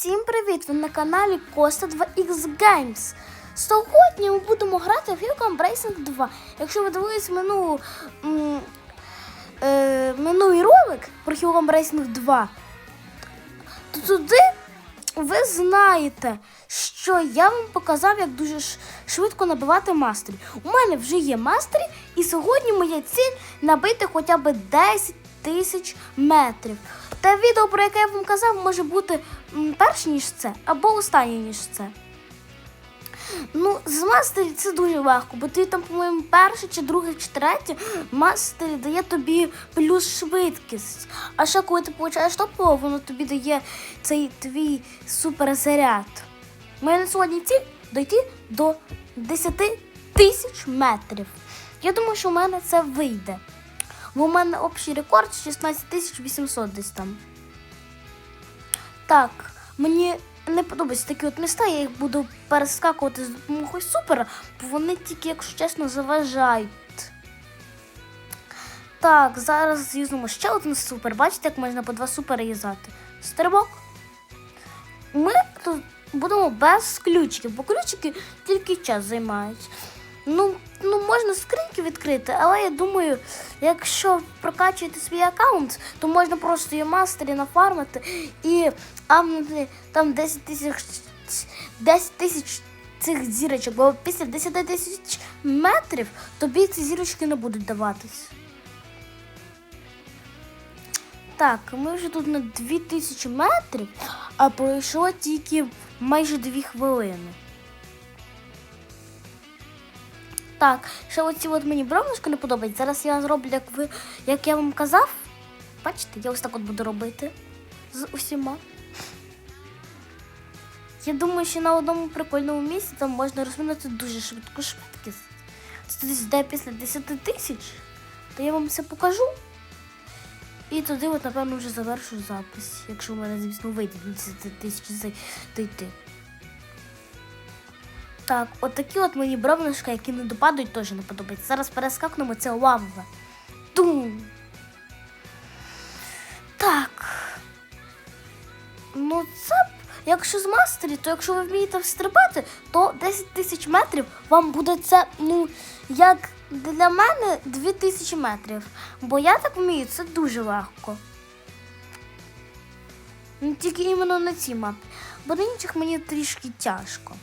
Всім привіт! Ви на каналі Коста 2X Games. Сьогодні ми будемо грати в Hillcom Racing 2. Якщо ви дивились минулу, е, минулий ролик про Hillcom Racing 2, то туди ви знаєте, що я вам показав, як дуже швидко набивати мастері. У мене вже є мастері, і сьогодні моя ціль набити хоча б 10 тисяч метрів. Та відео, про яке я вам казав, може бути перш ніж це, або останнє ніж це. Ну, з мастері це дуже легко, бо ти там, по-моєму, перше чи друге, чи третє мастері дає тобі плюс швидкість. А ще коли ти получаєш топово, воно тобі дає цей твій суперзаряд. Моя сьогодні ціль дойти до 10 тисяч метрів. Я думаю, що в мене це вийде. Бо у мене общий рекорд 16 тисяч 800 десь там. Так, мені не подобаються такі от міста, я їх буду перескакувати з допомогою супера, бо вони тільки, якщо чесно, заважають. Так, зараз з'їздимо ще один супер. Бачите, як можна по два супери їздити? Стрибок. Ми тут будемо без ключиків, бо ключики тільки час займають. Ну, ну можна скриньки відкрити, але я думаю, якщо прокачуєте свій аккаунт, то можна просто її мастері нафармити і амнути там 10 тисяч 10 тисяч цих зірочок, бо після 10 тисяч метрів тобі ці зірочки не будуть даватись. Так, ми вже тут на 2000 метрів, а пройшло тільки майже 2 хвилини. Так, ще оці от мені бровнушки не подобається. Зараз я зроблю, як ви, як я вам казав. Бачите, я ось так от буду робити з усіма. Я думаю, що на одному прикольному місці там можна розвинути дуже швидку швидкість. Це десь де після 10 тисяч, то я вам все покажу. І туди, от, напевно, вже завершу запис, якщо в мене, звісно, вийде 10 тисяч зай- дійти. Так, от такі от мені бровнишка, які не допадають, теж не подобаються. Зараз перескакнемо це лавове. Тум. Так. Ну, це якщо з мастері, то якщо ви вмієте встрибати, то 10 тисяч метрів вам буде це, ну, як для мене 2000 метрів. Бо я так вмію, це дуже легко. Ну, тільки іменно на цій мапі. Бо на інших мені трішки тяжко.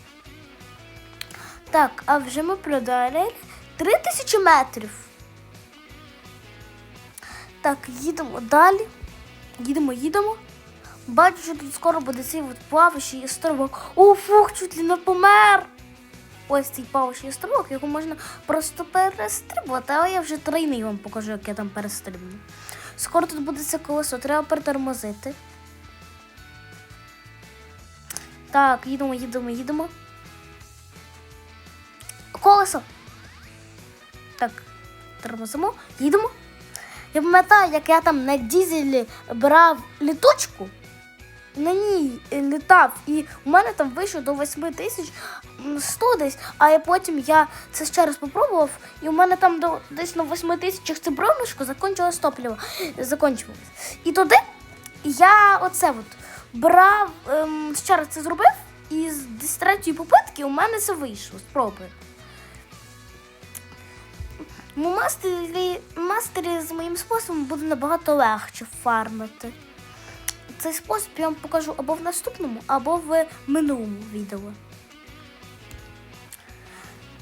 Так, а вже ми продали 3000 метрів. Так, їдемо далі. Їдемо, їдемо. Бачу, що тут скоро буде цей от плаваючий островок. О, фух, чуть ли не помер. Ось цей плаваючий островок, його можна просто перестрибувати, але я вже тройний вам покажу, як я там перестрибну. Скоро тут буде це колесо, треба притормозити. Так, їдемо, їдемо, їдемо. Колесо. Так, тормозимо, їдемо. Я пам'ятаю, як я там на дізелі брав літочку, на ній літав, і у мене там вийшло до 8 тисяч 100 десь, а потім я це ще раз попробував, і у мене там до, десь на 8 тисячах це бронушку закінчилось топливо. Закінчилось. І туди я оце от брав, ем, ще раз це зробив, і з десь третьої попитки у мене це вийшло. Спробуй. Мастері, мастері з моїм способом буде набагато легше фармити. Цей спосіб я вам покажу або в наступному, або в минулому відео.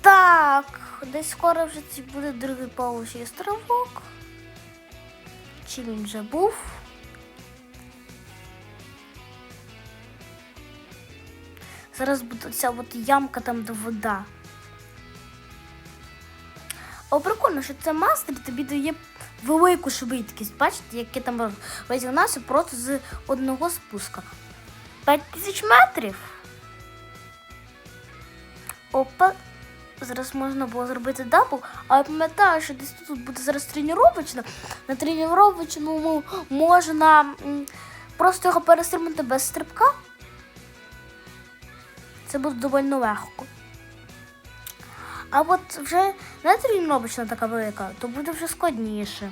Так, десь скоро вже ці буде другий павучий островок. Чи він вже був? Зараз буде ця от ямка там де вода. О, прикольно, що це мастер тобі дає велику швидкість. Бачите, яке там розігнався просто з одного спуска. 5 тисяч метрів. Опа. Зараз можна було зробити дабл, але пам'ятаю, що десь тут буде зараз тренувачна. На тренувачному можна просто його перестрибнути без стрибка. Це буде доволі легко. А от вже не тренувачна така велика, то буде вже складніше.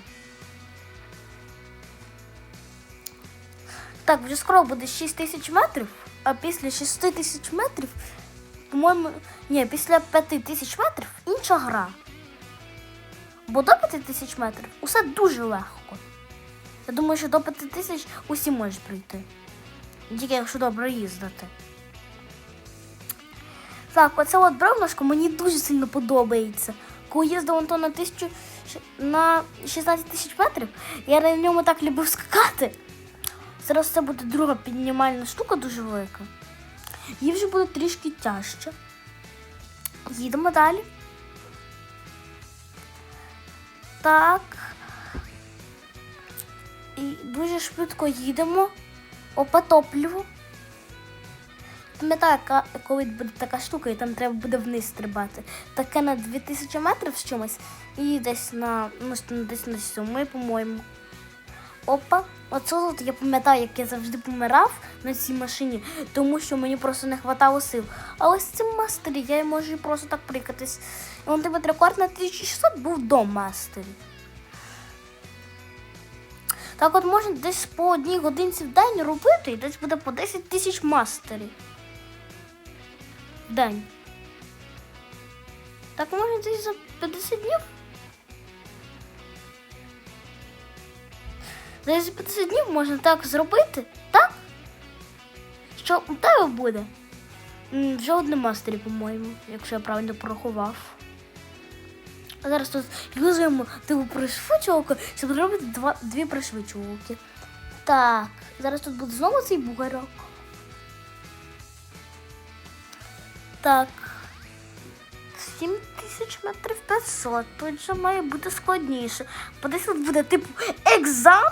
Так, вже скоро буде 6 тисяч метрів, а після 6 тисяч метрів, по-моєму, ні, після 5 тисяч метрів інша гра. Бо до 5 тисяч метрів усе дуже легко. Я думаю, що до 5 тисяч усі можуть прийти. Тільки якщо добре їздити. Так, оце от бревношко мені дуже сильно подобається. Коли їздив Антон на тисячу на 16 тисяч метрів, я на ньому так любив скакати. Зараз це буде друга піднімальна штука дуже велика. Їй вже буде трішки тяжче. Їдемо далі. Так. І дуже швидко їдемо. Опа топливо. Пам'ятаю, коли буде така штука, і там треба буде вниз стрибати. Таке на 2000 метрів з чимось, і десь на ну, десь на 7, по-моєму. Опа, оце от я пам'ятаю, як я завжди помирав на цій машині, тому що мені просто не вистачало сил. Але з цим мастері я можу просто так прикатись. І он тебе рекорд на 1600 був до мастері. Так от можна десь по одній годинці в день робити, і десь буде по 10 тисяч мастерів. День. Так можна десь за 50 днів. Десь за 50 днів можна так зробити, так? Що у тебе буде? Вже одне мастері, по-моєму, якщо я правильно порахував. А зараз тут юзуємо типу пришвидшувалку, щоб зробити два, дві пришвидшувалки. Так, зараз тут буде знову цей бугарок. Так. 7000 метрів 500. Тут же має бути складніше. Бо тут буде типу екзам.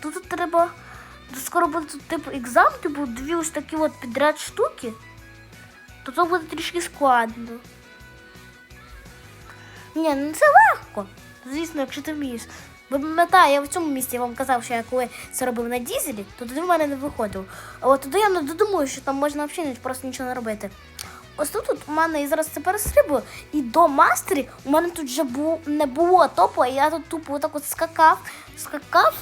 Тут треба. Скоро буде тут типу екзам, типу дві ось такі от підряд штуки. То це буде трішки складно. Ні, ну це легко. Звісно, якщо ти вмієш. Бо пам'ятаю, я в цьому місці вам казав, що я коли це робив на дізелі, то тоді в мене не виходило. А от тоді я не додумаю, що там можна взагалі просто нічого не робити. Ось тут от у мене і зараз це перестрибую, і до мастері у мене тут вже бу, не було топу, а я тут тупо отак от скакав, скакав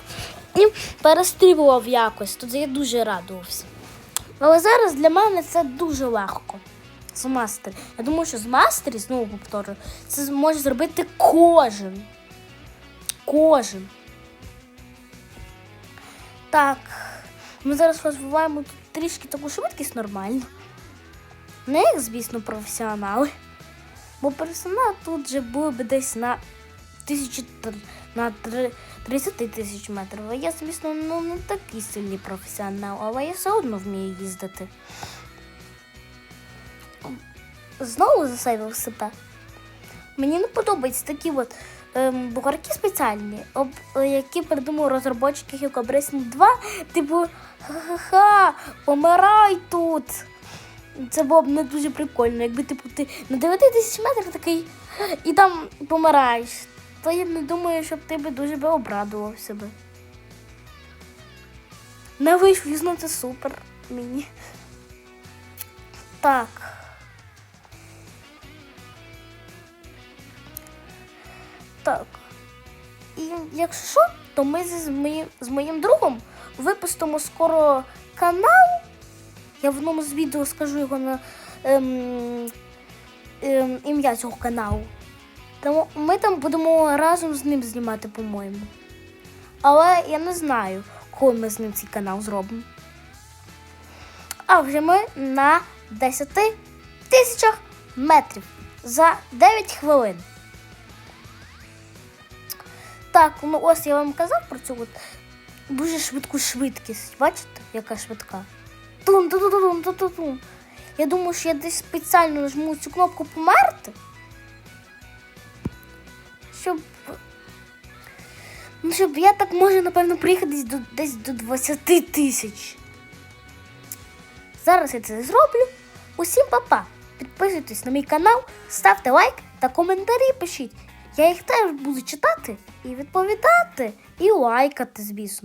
і перестрибував якось. Тут я дуже радувався. Але зараз для мене це дуже легко. З мастері. Я думаю, що з мастері, знову повторюю, це може зробити кожен. Кожен. Так. Ми зараз розвиваємо тут трішки таку швидкість нормальну. Не як, звісно, професіонали. Бо професіонал тут же був би десь на тисячі на 30 тисяч метрів. Я, звісно, ну не такий сильний професіонал, але я все одно вмію їздити. Знову засейвив себе. Мені не подобаються такі от ем, бугарки спеціальні, об, які придумав розробники Hugo Racing 2, типу, ха-ха-ха, помирай тут. Це було б не дуже прикольно, якби типу ти на 9 тисяч метрів такий і там помираєш. То я не думаю, щоб ти би дуже би обрадував себе. Не вийшов, ну це супер мені. Так. Так. І якщо що, то ми з моїм, з моїм другом випустимо скоро канал. Я в одному з відео скажу його на ем, ем, ім'я цього каналу. Тому ми там будемо разом з ним знімати, по-моєму. Але я не знаю, коли ми з ним цей канал зробимо. А вже ми на 10 тисячах метрів за 9 хвилин. Так, ну ось я вам казав про цю от дуже швидку швидкість. Бачите, яка швидка? Тун, тун, тун, тун, тун, тун. Я думаю, що я десь спеціально нажму цю кнопку померти. Щоб. Ну, щоб я так можу, напевно, приїхати до, десь до 20 тисяч. Зараз я це зроблю. Усім па-па. Підписуйтесь на мій канал, ставте лайк та коментарі пишіть. Я їх теж буду читати і відповідати, і лайкати, звісно.